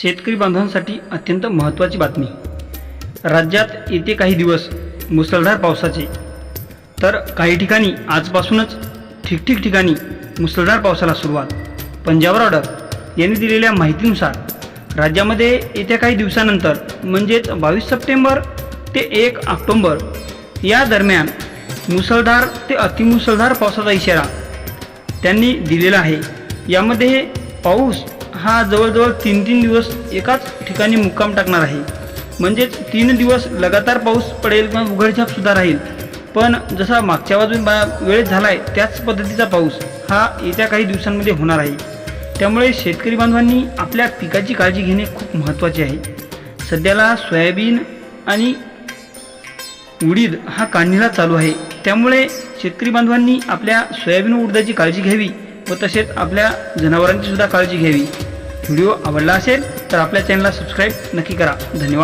शेतकरी बांधवांसाठी अत्यंत महत्त्वाची बातमी. राज्यात येते काही दिवस मुसळधार पावसाचे. तर काही ठिकाणी आजपासूनच ठिकठिक ठिकाणी मुसळधार पावसाला सुरुवात. पंजाब ऑर्डर यांनी दिलेल्या माहितीनुसार राज्यामध्ये येत्या काही दिवसानंतर म्हणजेच बावीस सप्टेंबर ते एक ऑक्टोंबर या दरम्यान मुसळधार ते अतिमुसळधार पावसाचा इशारा त्यांनी दिलेला आहे. यामध्ये पाऊस हा जवळजवळ तीन तीन दिवस एकाच ठिकाणी मुक्काम टाकणार आहे. म्हणजेच तीन दिवस लगातार पाऊस पडेल किंवा उघडझापसुद्धा राहील. पण जसा मागच्या बाजून बा वेळेत झाला आहे त्याच पद्धतीचा पाऊस हा येत्या काही दिवसांमध्ये होणार आहे. त्यामुळे शेतकरी बांधवांनी आपल्या पिकाची काळजी घेणे खूप महत्त्वाचे आहे. सध्याला सोयाबीन आणि उडीद हा काढणीला चालू आहे. त्यामुळे शेतकरी बांधवांनी आपल्या सोयाबीन उडदाची काळजी घ्यावी व तसेच आपल्या जनावरांची सुद्धा काळजी घ्यावी. व्हिडिओ आवडला असेल तर आपल्या चॅनलला सबस्क्राईब नक्की करा. धन्यवाद.